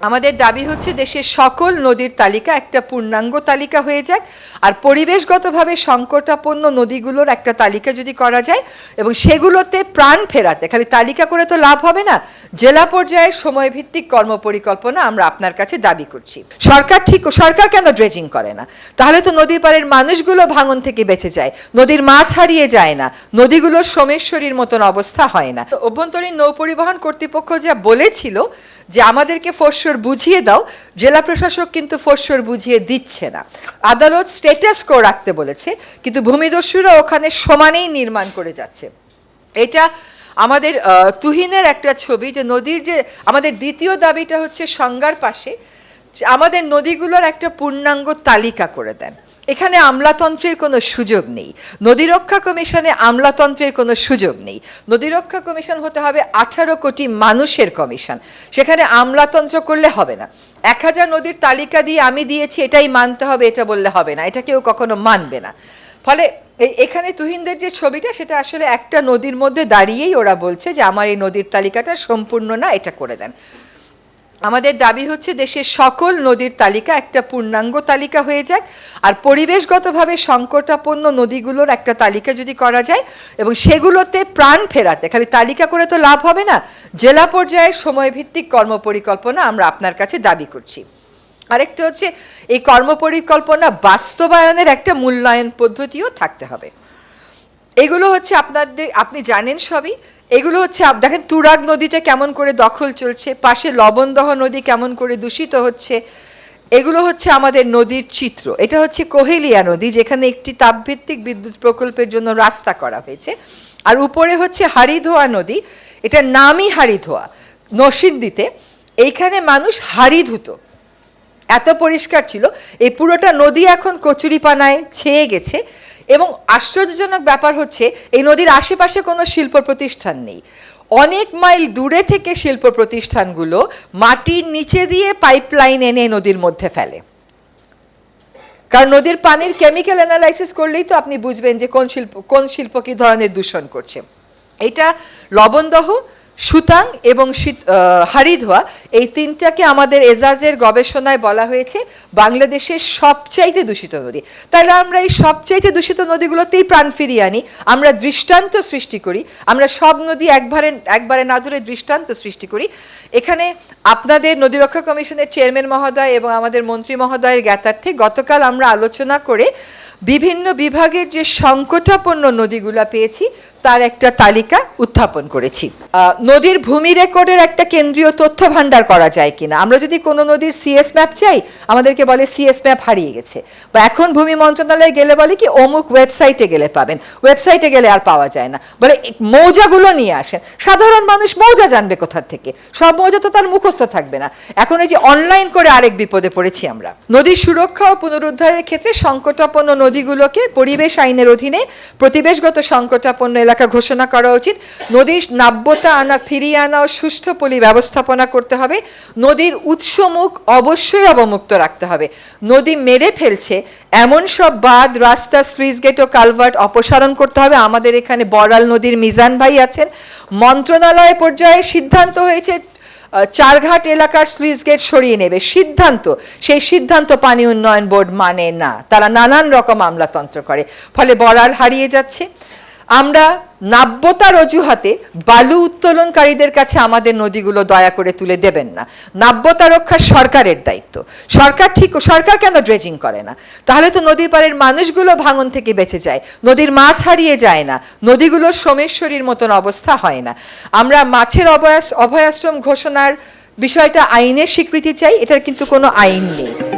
আমাদের দাবি হচ্ছে দেশের সকল নদীর তালিকা একটা পূর্ণাঙ্গ তালিকা হয়ে যাক, আর পরিবেশগতভাবে সংকটাপন্ন নদীগুলোর একটা তালিকা যদি করা যায় এবং সেগুলোতে প্রাণ ফেরাতে, খালি তালিকা করে তো লাভ হবে না, জেলা পর্যায়ে সময়ভিত্তিক কর্মপরিকল্পনা আমরা আপনার কাছে দাবি করছি। সরকার ঠিক, সরকার কেন ড্রেজিং করে না? তাহলে তো নদী পাড়ের মানুষগুলো ভাঙন থেকে বেঁচে যায়, নদীর মাছ হারিয়ে যায় না, নদীগুলোর সোমেশ্বরীর মতন অবস্থা হয় না। অভ্যন্তরীণ নৌ পরিবহন কর্তৃপক্ষ যা বলেছিল যে আমাদেরকে ফোরশোর বুঝিয়ে দাও, জেলা প্রশাসক কিন্তু ফোরশোর বুঝিয়ে দিচ্ছে না। আদালত স্টেটাস কো রাখতে বলেছে, কিন্তু ভূমিদস্যুরা ওখানে সমানেই নির্মাণ করে যাচ্ছে। এটা আমাদের তুহিনের একটা ছবি যে নদীর যে, আমাদের দ্বিতীয় দাবিটা হচ্ছে সংজ্ঞার পাশে আমাদের নদীগুলোর একটা পূর্ণাঙ্গ তালিকা করে দেন। এখানে আমলাতন্ত্রের কোনো সুযোগ নেই। নদীরক্ষা কমিশনে আমলাতন্ত্রের কোনো সুযোগ নেই। নদীরক্ষা কমিশন হতে হবে আঠারো কোটি মানুষের কমিশন। সেখানে আমলাতন্ত্র করলে হবে না। এক হাজার নদীর তালিকা দিয়ে আমি দিয়েছি, এটাই মানতে হবে, এটা বললে হবে না। এটা কেউ কখনো মানবে না। ফলে এখানে তুহিনদের যে ছবিটা, সেটা আসলে একটা নদীর মধ্যে দাঁড়িয়েই ওরা বলছে যে, আমার এই নদীর তালিকাটা সম্পূর্ণ না, এটা করে দেন। আমাদের দাবি হচ্ছে দেশের সকল নদীর তালিকা একটা পূর্ণাঙ্গ তালিকা হয়ে যাক, আর পরিবেশগতভাবে সংকটাপন্ন নদীগুলোর একটা তালিকা যদি করা যায়, এবং সেগুলোতে প্রাণ ফেরাতে, খালি তালিকা করে তো লাভ হবে না, জেলা পর্যায়ে সময়ভিত্তিক কর্মপরিকল্পনা আমরা আপনার কাছে দাবি করছি। আরেকটা হচ্ছে, এই কর্মপরিকল্পনা বাস্তবায়নের একটা মূল্যায়ন পদ্ধতিও থাকতে হবে। এগুলো হচ্ছে আপনাদের, আপনি জানেন সবই। এগুলো হচ্ছে দেখেন তুরাগ নদীতে কেমন করে দখল চলছে, পাশে লবণদহ নদী কেমন করে দূষিত হচ্ছে। এগুলো হচ্ছে আমাদের নদীর চিত্র। এটা হচ্ছে কোহেলিয়া নদী, যেখানে একটি তাপভিত্তিক বিদ্যুৎ প্রকল্পের জন্য রাস্তা করা হয়েছে। আর উপরে হচ্ছে হাড়িধোয়া নদী, এটার নামই হাড়িধোয়া নসিন্দিতে এইখানে মানুষ হাড়ি ধুতো। এত পরিষ্কার ছিল। এই পুরোটা নদী এখন কচুরিপানায় ছেয়ে গেছে। এবং আশ্চর্যজনক ব্যাপার হচ্ছে, এই নদীর আশেপাশে কোনো শিল্প প্রতিষ্ঠান নেই। অনেক মাইল দূরে থেকে শিল্প প্রতিষ্ঠানগুলো মাটির নিচে দিয়ে পাইপলাইন এনে নদীর মধ্যে ফেলে। কারণ নদীর পানির কেমিক্যাল অ্যানালাইসিস করলেই তো আপনি বুঝবেন যে কোন শিল্প কোন শিল্প কি ধরনের দূষণ করছে। এটা লবণদহ সুতাং এবং আহ, এই তিনটাকে আমাদের এজাজের গবেষণায় বলা হয়েছে বাংলাদেশের সবচাইতে দূষিত নদী। তাহলে আমরা এই সবচাইতে দূষিত নদীগুলোতেই প্রাণ ফিরিয়ে আনি আমরা দৃষ্টান্ত সৃষ্টি করি আমরা সব নদী একবারে একবারে না ধরে দৃষ্টান্ত সৃষ্টি করি। এখানে আপনাদের নদী রক্ষা কমিশনের চেয়ারম্যান মহোদয় এবং আমাদের মন্ত্রী মহোদয়ের জ্ঞাতার্থে গতকাল আমরা আলোচনা করে বিভিন্ন বিভাগের যে সংকটাপন্ন নদীগুলা পেয়েছি তার একটা তালিকা উত্থাপন করেছি। নদীর ভূমি রেকর্ডের একটা কেন্দ্রীয় তথ্য ভান্ডার করা যায় কিনা? আমরা যদি কোনো নদীর সিএস ম্যাপ চাই, আমাদেরকে বলে সিএস ম্যাপ হারিয়ে গেছে। বা এখন ভূমি মন্ত্রণালয়ে গেলে বলে কি, অমুক ওয়েবসাইটে গেলে পাবেন। ওয়েবসাইটে গেলে আর পাওয়া যায় না। বলে মৌজাগুলো নিয়ে আসেন। সাধারণ মানুষ মৌজা জানবে কোথা থেকে? সব মৌজা তো তার মুখস্থ থাকবে না। এখন এই যে অনলাইন করে আরেক বিপদে পড়েছি আমরা। নদীর সুরক্ষা ও পুনরুদ্ধারের ক্ষেত্রে সংকটাপন্ন নদীগুলোকে পরিবেশ আইনের অধীনে প্রতিবেশগত সংকটাপন্ন এলাকা ঘোষণা করা উচিত। নদীর নাব্যতা আনা, ফিরিয়ে আনা ও সুষ্ঠু পলি ব্যবস্থাপনা করতে হবে। নদীর উৎসমুখ অবশ্যই অবমুক্ত রাখতে হবে। নদী মেরে ফেলছে, এমন সব বাঁধ, রাস্তা সুইচ গেট ও কালভার্ট অপসারণ করতে হবে। আমাদের এখানে বড়াল নদীর মিজান ভাই আছেন। মন্ত্রণালয় পর্যায়ে সিদ্ধান্ত হয়েছে চারঘাট এলাকার স্লুইস গেট সরিয়ে নেবে। সিদ্ধান্ত, সেই সিদ্ধান্ত পানি উন্নয়ন বোর্ড মানে না। তারা নানান রকম আমলাতন্ত্র করে। ফলে বড়াল হারিয়ে যাচ্ছে। আমরা নাব্যতার অজুহাতে বালু উত্তোলনকারীদের কাছে আমাদের নদীগুলো দয়া করে তুলে দেবেন না। নাব্যতা রক্ষা সরকারের দায়িত্ব। সরকার ঠিক, সরকার কেন ড্রেজিং করে না? তাহলে তো নদী পাড়ের মানুষগুলো ভাঙন থেকে বেঁচে যায়। নদীর মাছ হারিয়ে যায় না। নদীগুলোর সোমেশ্বরীর মতন অবস্থা হয় না। আমরা মাছের অভয়াশ্রম ঘোষণার বিষয়টা আইনের স্বীকৃতি চাই। এটার কিন্তু কোনো আইন নেই।